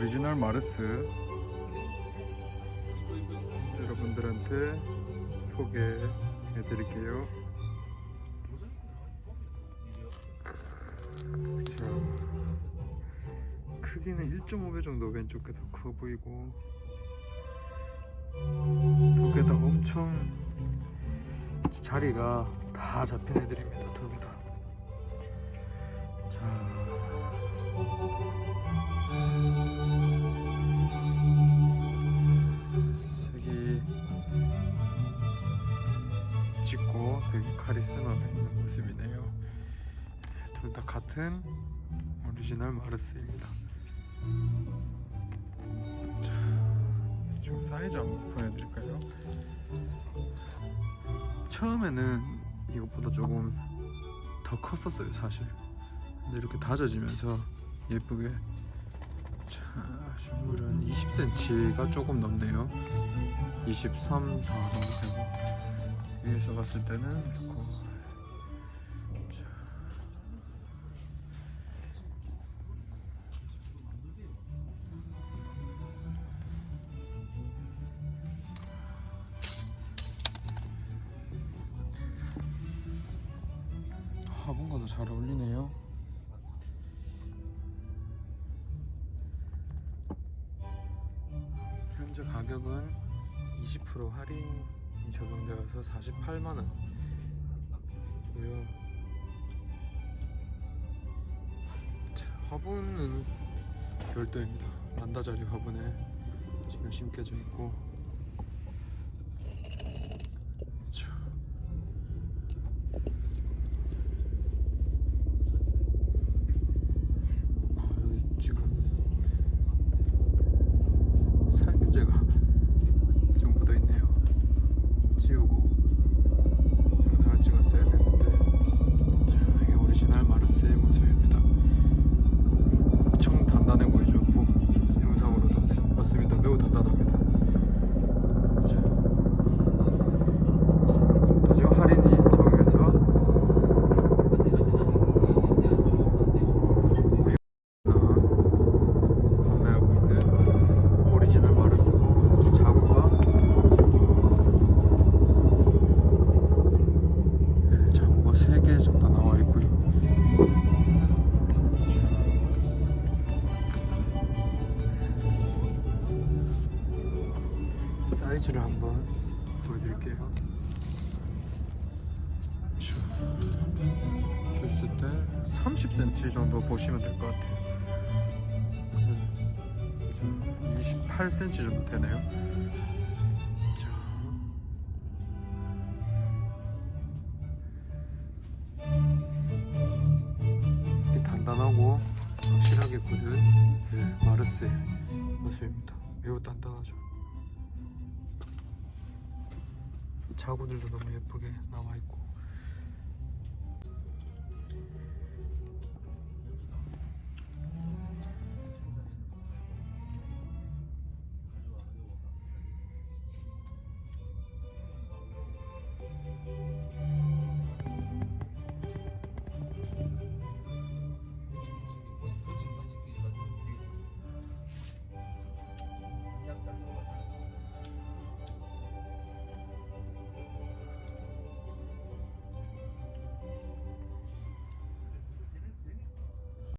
오리지널 마르스 여러분들한테 소개해 드릴게요. 자, 크기는 1.5배 정도 왼쪽 게 더 커 보이고 두 개 다 엄청 자리가 다 잡힌 애들입니다. 두 개 다. 되게 카리스마가 있는 모습이네요. 둘 다 같은 오리지널 마르스입니다. 자, 지금 사이즈 한번 보여드릴까요? 처음에는 이것보다 조금 더 컸었어요, 사실. 근데 이렇게 다져지면서 예쁘게 자, 식물은 20cm가 조금 넘네요. 23, 4 정도 되고 위에서 봤을 때는 이렇고 자. 화분과도 잘 어울리네요. 현재 가격은 20% 할인 이 적용되어서 48만 원이고요. 자, 화분은 별도입니다. 만다자리 화분에 지금 심겨져 있고. 매우 단단합니다. 자, 또 지금 할인이 적용해서 판매하고 있는 오리지널 마르스고 이제 자구가 네, 자구가 3개 정도 사이즈를 한번 보여드릴게요. 자, 줬을 때 30cm 정도 보시면 될 것 같아요. 네, 지금 28cm 정도 되네요. 자. 이렇게 단단하고 확실하게 굳은 네, 마르스의 모습입니다. 매우 단단하죠. 자구들도 너무 예쁘게 나와 있고